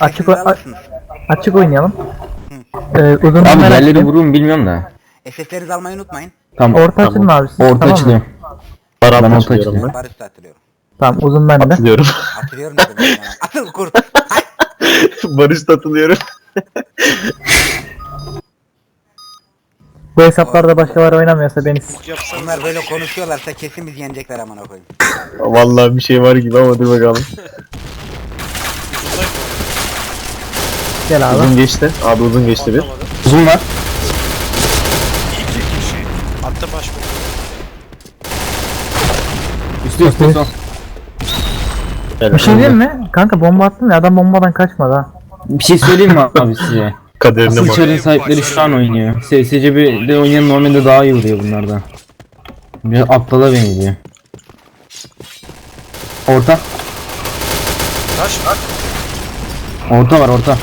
Açık, SS'inizi a- alırsınız. açık oynayalım. Ee, uzun Abi merak yerleri vururum bilmiyorum da. SS'lerinizi almayı unutmayın. Tamam. Orta açın mı abi? siz? Orta Tamam mı? açılıyor. Para Ben orta açılıyorum. ben. Ben Barış da hatırlıyorum. Tamam uzun bende. Atlıyorum. Hatırlıyorum ne demek yani. Atıl kurt. Barış da atılıyorum. Bu hesaplarda başkaları oynamıyorsa beni s- Bunlar böyle konuşuyorlarsa kesin biz yenecekler amına koyayım. Vallahi bir şey var gibi ama dur bakalım. gel abi. Uzun geçti. Abi uzun geçti bir. Uzun var. İki kişi. Attı baş bu. Üstü üstü son. Bir şey diyeyim mi? Kanka bomba attım ya adam bombadan kaçmadı ha. Bir şey söyleyeyim mi abi size? Kaderine Asıl bak. çarın sahipleri şu an oynuyor. SSCB'de oynayan normalde daha iyi vuruyor bunlardan. Bir aptala benziyor. Orta. Taş var. Orta var orta.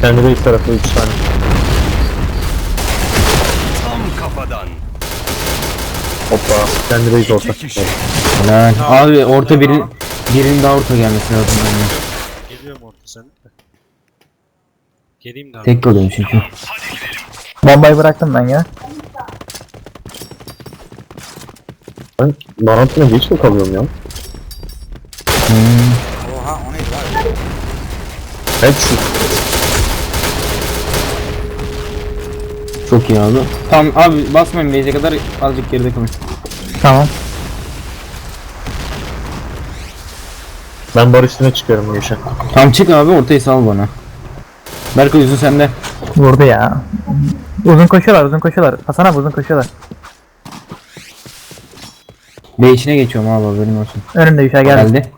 Kendi base tarafı 3 tane. Hoppa. Kendi base orta. Helal. Abi orta birin birinin daha orta gelmesi lazım bence. Geliyorum orta sen. Geleyim de abi. Tek kalıyorum çünkü. Bombayı bıraktım ben ya. Ben Narantina geç mi kalıyorum ya? Hmm. Oha o neydi lan? Hep şu. Çok iyi abi. Tamam abi basmayın base'e kadar azıcık geride kalın. Tamam. Ben Barış üstüne çıkıyorum bu işe. Tamam çık abi ortayı sal bana. Berkay yüzün sende. Vurdu ya. Uzun koşuyorlar uzun koşuyorlar. Hasan abi uzun koşuyorlar. B içine geçiyorum abi haberin olsun. Önümde bir şey geldi. Geldi.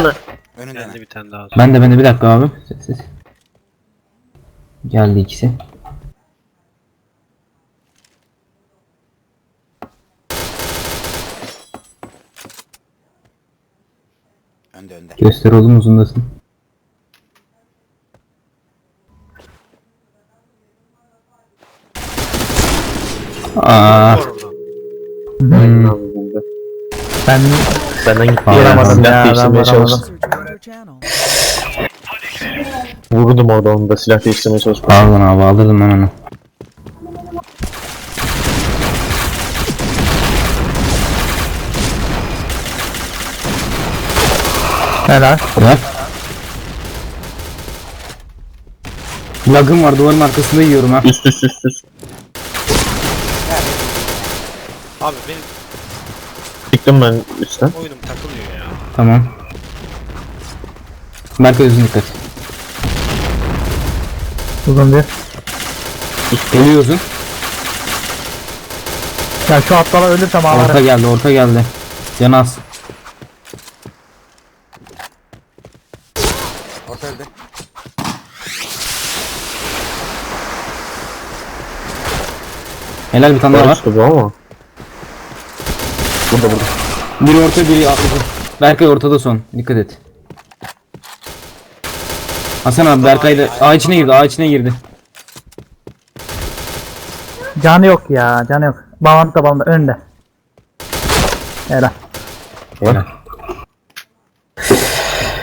Ana. Önünde bir tane daha. Ben de ben de bir dakika abi. Ses ses. Geldi ikisi. Önde önde. Göster oğlum uzundasın. Aa, bende. Ben Benden gitti. Yaramadım ya, ben çalıştım. Vurdum orada onu da silah değiştirmeye çalıştım. pardon abi alırdım ben onu. helal. Bırak. Lagım var duvarın arkasında yiyorum ha. Üst üst üst üst. Abi benim Çıktım ben üstten. oyunum takılıyor ya. Tamam. Uzun dikkat. Uzun bir. Geliyor uzun. Ya şu aptala ölürsem Orta ağlarım. geldi orta geldi. Can az. Orta öldü. Helal bir tane daha var. Bu ama. Burada burada. Biri orta biri atladı. Berkay ortada son. Dikkat et. Hasan abi Berkay da ağ içine girdi ağ içine girdi. Canı yok ya canı yok. Bağlantı da bağlantı önde. Helal.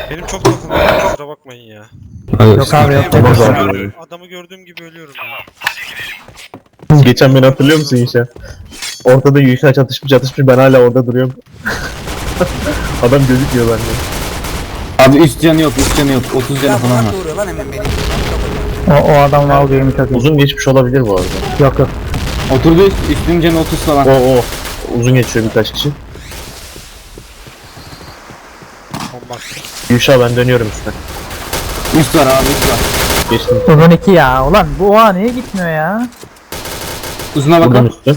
Benim çok takılıyor. Kusura bakmayın ya. Yok abi yok. Abi. gördüğüm, adamı gördüğüm gibi ölüyorum ya. Geçen beni hatırlıyor musun Yuşa? Ortada Yuşa çatışmış çatışmış ben hala orada duruyorum. Adam gözükmüyor bende. Abi üst canı yok üst canı yok 30 canı Ya falan var. nasıl vuruyor lan hemen beni? O, o adamın al game'i çok iyi. Uzun geçmiş olabilir bu arada. Yok yok. Oturdu üst, üstün canı 30 falan. O o. Uzun geçiyor birkaç kişi. Yuşa ben dönüyorum üstüne. Üst var abi üst var. Geçtim. Uzun iki ya. Ulan bu oha niye gitmiyor ya? Uzuna Buradan bakın. üstü.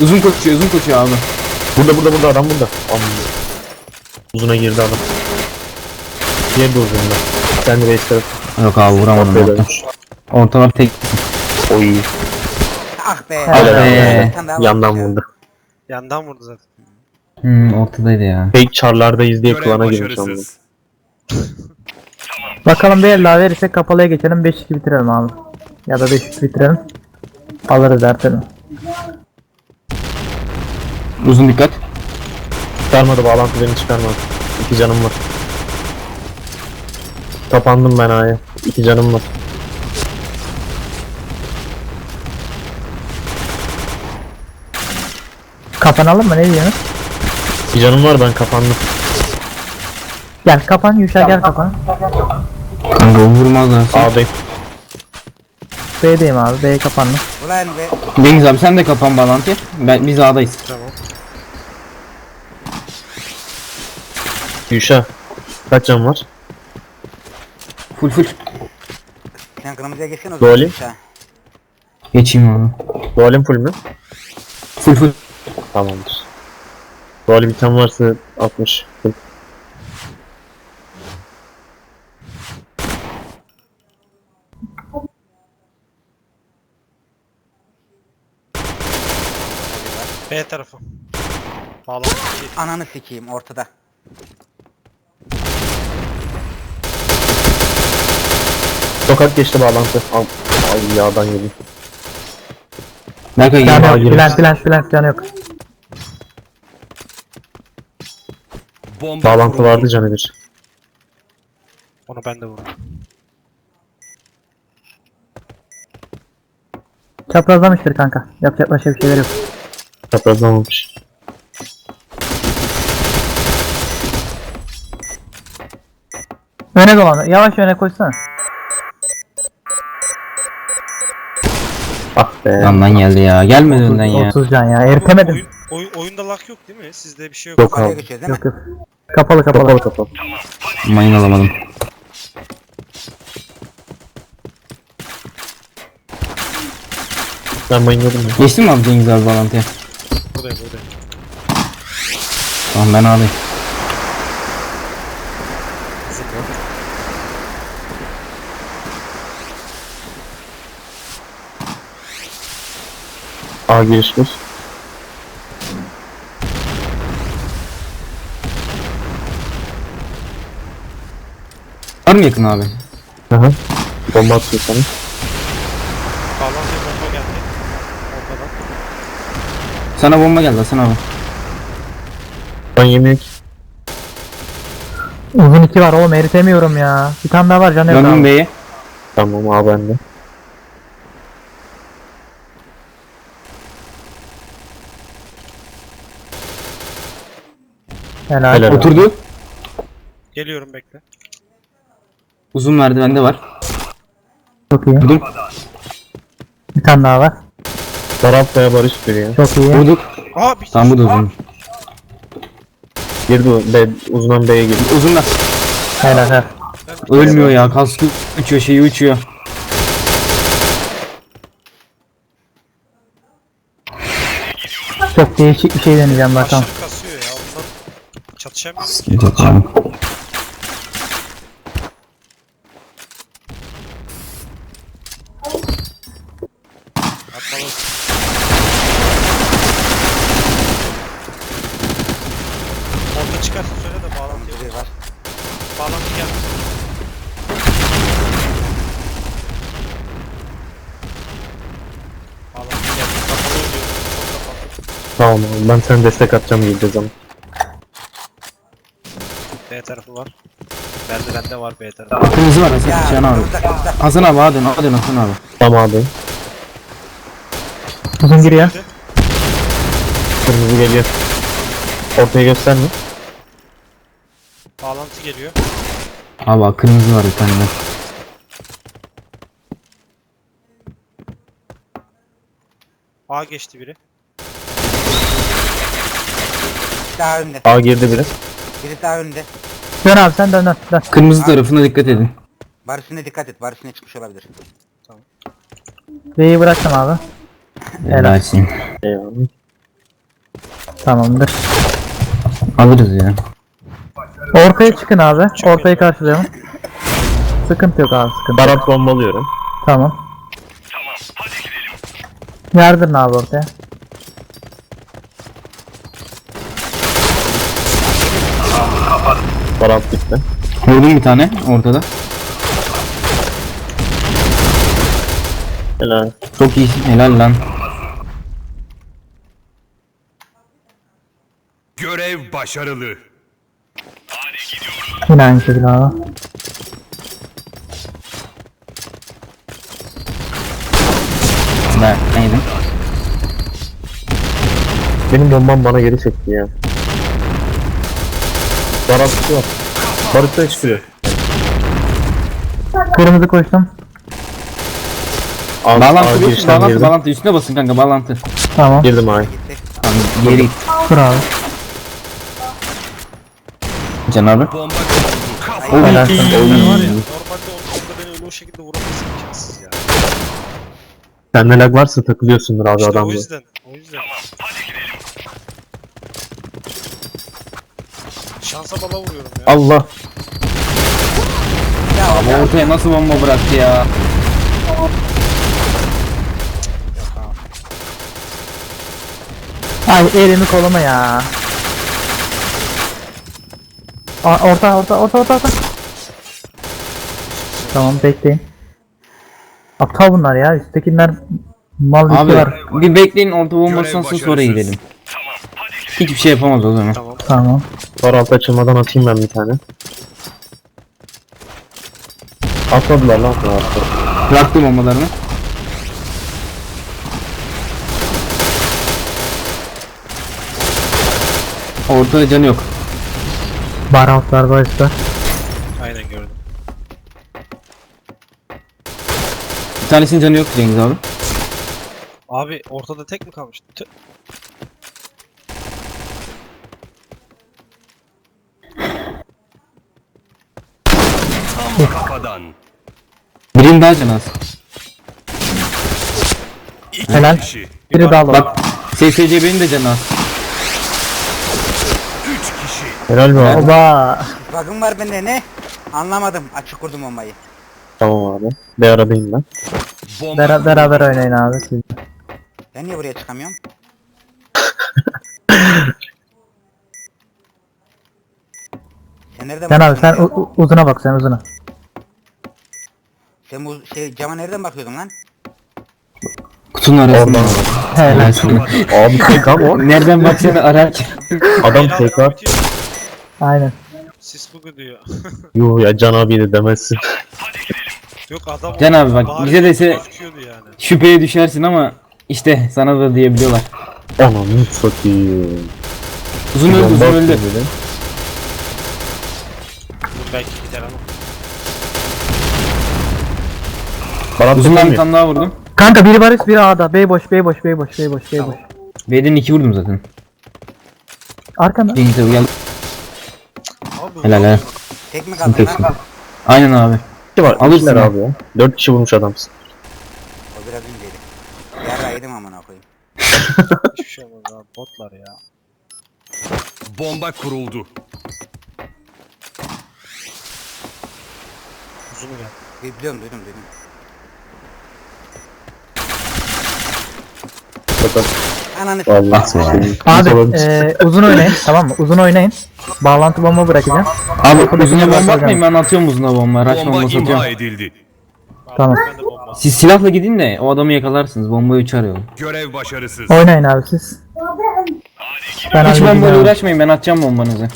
Uzun koşuyor uzun koşuyor abi. Burada burada burada adam burada. Amma. Uzuna girdi adam. Diğer de uzunda. Kendi base tarafı. Yok abi vuramadım. Affedersin. Orta var tek. Oy. Ah be. Helal be. Yandan vurdu. Yandan vurdu zaten. Hmm, ortadaydı ya. Fake charlardayız diye klana girmiş ama. Bakalım bir el daha verirsek kapalıya geçelim 5-2 bitirelim abi. Ya da 5-3 bitirelim. Alırız ertelerim. Uzun dikkat. Çıkarmadı bağlantı beni çıkarmadı. İki canım var. Kapandım ben A'ya. İki canım var. Kapanalım mı ne diyorsunuz? İki canım var ben kapandım. Gel kapan Yuşa gel kapan. Kanka vurmazlar. A'dayım. B'deyim abi B'ye kapandım. Ulan be. Deniz abi sen de kapan bağlantı. Ben, biz A'dayız. Tamam. Yuşa. Kaç can var? Full full. Sen kırmızıya geçsin o Rolling. Aşağı. Geçeyim abi. Dualim full mü? Full full. Tamamdır. Dualim bir tane varsa 60. Full. B tarafı. Değil. Ananı sikeyim ortada. Sokak geçti bağlantı. Al. Ay yağdan yedim. Can gel. yok. girmiş. Plant plant plant can yok. Bağlantı vardı canı bir. Onu ben de vurdum. Çaprazlamıştır kanka. Yapacak başka bir şeyler yok. Çaprazlamamış. Öne dolan. Yavaş öne koşsana. Ah be. Yandan geldi ya. Gelmedi önden ya. 30 can ya. Eritemedim. Oyun, oyun, oyunda lag yok değil mi? Sizde bir şey yok. Yok abi. geçiyoruz değil mi? Yok yok. Kapalı kapalı. Kapalı kapalı. Mayın alamadım. Ben bayıldım ya. Geçtin mi abi Cengiz abi bağlantıya? Buradayım buradayım. Tamam ben A'dayım. A giriş var. Mı yakın abi? Aha. Bomba atıyor sana. Bağlantıya bomba geldi. Ortadan. Sana bomba geldi Hasan abi. Ben ki. Uzun iki var oğlum eritemiyorum ya. Bir tane daha var can yok Döndüm abi. B'ye. Tamam A bende. Helal. Helal. Oturdu. Geliyorum bekle. Uzun merdivende var. Çok iyi. Vurdum. Bir tane daha var. Daraltmaya barış giriyor. Çok iyi. Vurduk. Aa bir Tamam bu da uzun. Girdi o. B, uzundan B'ye girdi. Uzun da. Helal helal. Ölmüyor ya. Kaskı uçuyor şeyi uçuyor. Çok değişik bir şey deneyeceğim bakalım. aşırı çatışamıyoruz ki. Atmalı. Orta çıkarsa söyle de bağlantı yok. Var. Bağlantı. Kapalı oluyor. Kapalı. Tamam. Ben sana destek atacağım girdiği zaman. B tarafı var. Merdivende var B tarafı. Kırmızı var Hasan, Hasan abi. Hasan abi A'ya dön, A'ya dön Hasan abi. Tamam abi. Uzun giriyor. Kırmızı geliyor. Ortaya gösterme. Bağlantı geliyor. Abi bak, kırmızı var bir tane de. A geçti biri. Daha önde. A girdi biri. Biri daha önde. Dön abi sen dön dön. dön. Kırmızı tarafına dikkat edin. Barış'ına dikkat et. Barış'ına çıkmış olabilir. B'yi bıraktım abi. Helal. Helalsin. Eyvallah. Tamamdır. Alırız ya. Ortaya çıkın abi. Ortayı karşılayalım. Sıkıntı yok abi sıkıntı. Daralt bombalıyorum. Tamam. Yardırın abi ortaya. Gitti. Vurdum bir tane ortada. Helal. Çok iyi. Helal lan. Görev başarılı. Yine aynı şekilde abi. Ben neydim? Benim bombam bana geri çekti ya. Barası var. Barıkta çıkıyor. Kırmızı koştum. Al, Bağlantı al, yok. girişten Bağlantı girdim. bağlantı üstüne basın kanka bağlantı. Tamam. Girdim ay. Gitti. Tamam geri git. Dur abi. Can abi. Helal. Normalde ortamda beni öyle o şekilde vuramazsın imkansız ya. Sende lag varsa takılıyorsundur abi İşte o adamla. yüzden. O yüzden. Şansa bala vuruyorum ya. Allah. Abi ortaya nasıl bomba bıraktı ya? Ay elimi koluma ya. Aa, orta orta orta orta orta. Tamam bekleyin. Aptal bunlar ya. Üsttekiler mal Abi var. bir bekleyin orta bombası nasıl sonra gidelim. Hiçbir şey yapamaz o zaman. Tamam. Tamam. Var alt açılmadan atayım ben bir tane. Atladılar lan atladılar. Bıraktım bombalarını. Ortada canı yok. Bar altlar başta. Aynen gördüm. Bir tanesinin canı yok Cengiz abi. Abi ortada tek mi kalmış? Tüh. Birinin daha canı az. Helal. Biri daha var. Bak SSCB'nin de canı az. Helal mi abi? Oba. Bug'ım var bende ne? Anlamadım. Açık kurdum bombayı. Tamam abi. Bir aradayım ben. Bera beraber oynayın abi siz. Ben niye buraya çıkamıyorum? Sen nereden Sen abi sen oraya? u- u- uzuna bak sen uzuna. Sen bu şey cama nereden bakıyordun lan? Kutunun arasında. Helal. Abi tek ama o. Nereden baksana ararken. Adam Beyler, tek var. bitiyor. Aynen. Sis bu diyor. Yuh ya Can abi de demezsin. Yok adam Can abi bak, bize dese- yani. Şüpheye düşersin ama işte sana da diyebiliyorlar. Ananı satayım. Uzun öldü uzun öldü. belki Bana Uzundan bir tutmuyor. tane daha vurdum. Kanka biri Barış biri A'da. Bey boş bey boş bey boş bey boş bey boş. B'den iki vurdum zaten. Arkanda. Cengiz abi gel. Abi Helal helal. Tek mi kaldın Teksin. lan? Aynen abi. kişi var. Alırsın İkiler ha. abi ya. Dört kişi vurmuş adamsın. O biraz önceydi. Yarra yedim amına koyayım. hiçbir şey olmaz abi. Botlar ya. Bomba kuruldu. Uzunu gel. Bi- Biliyorum duydum duydum. Ananı Vallahi. Abi eee, uzun oynayın tamam mı? Uzun oynayın. Bağlantı bomba bırakacağım. Abi uzuna bomba atmayın ben atıyorum uzuna bomba. Rush Bomba bombası imha atıyorum. edildi. Tamam. Siz silahla gidin de o adamı yakalarsınız. Bombayı uçar yol. Görev başarısız. Oynayın abi siz. Ben Hiç halledeceğim bombayla abi. uğraşmayın ben atacağım bombanızı.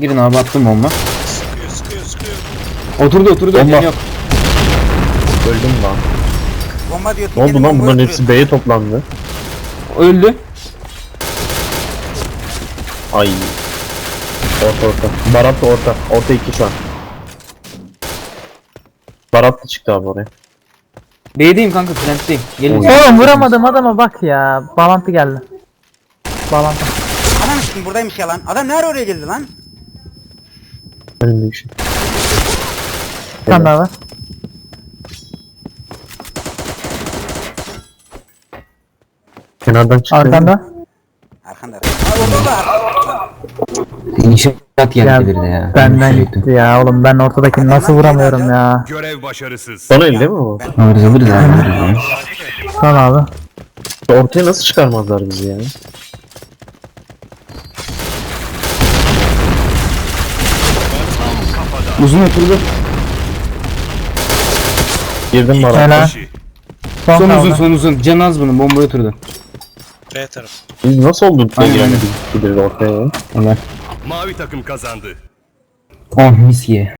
Girin abi attım bomba. Sıkıyor sıkıyor sıkıyor. Oturdu oturdu. Bomba. Bomba. Yok. Öldüm lan. Bomba diyor. Ne oldu lan bunların hepsi B'ye toplandı. Öldü. Ay. Orta orta. Barat da orta. Orta iki şu an. Barat da çıktı abi oraya. B'deyim kanka plantteyim. Gelin. Oğlum vuramadım adama bak ya. Bağlantı geldi. Bağlantı. Ananı s**eyim buradaymış ya lan. Adam nereye oraya geldi lan? Önümde. Bir tane daha var. Kenardan çıktı. Arkanda. Arkanda. Aa orada da. İnşaat geldi Ya, bir de ya. Benden gitti ya oğlum ben ortadakini nasıl vuramıyorum ya. Görev başarısız. Son el değil mi bu? Alırız alırız abi. alırız ya. Tamam abi. Ortaya nasıl çıkarmazlar bizi ya? Uzun oturdu. Girdim Barat. Helal. Son Son uzun kaldı. son uzun. Can az bunun bombayı oturdu. B tarafı. Biz nasıl olduk Aynen. giremedik gideriz ortaya ya? Ömer. Mavi takım kazandı. Oh mis ye.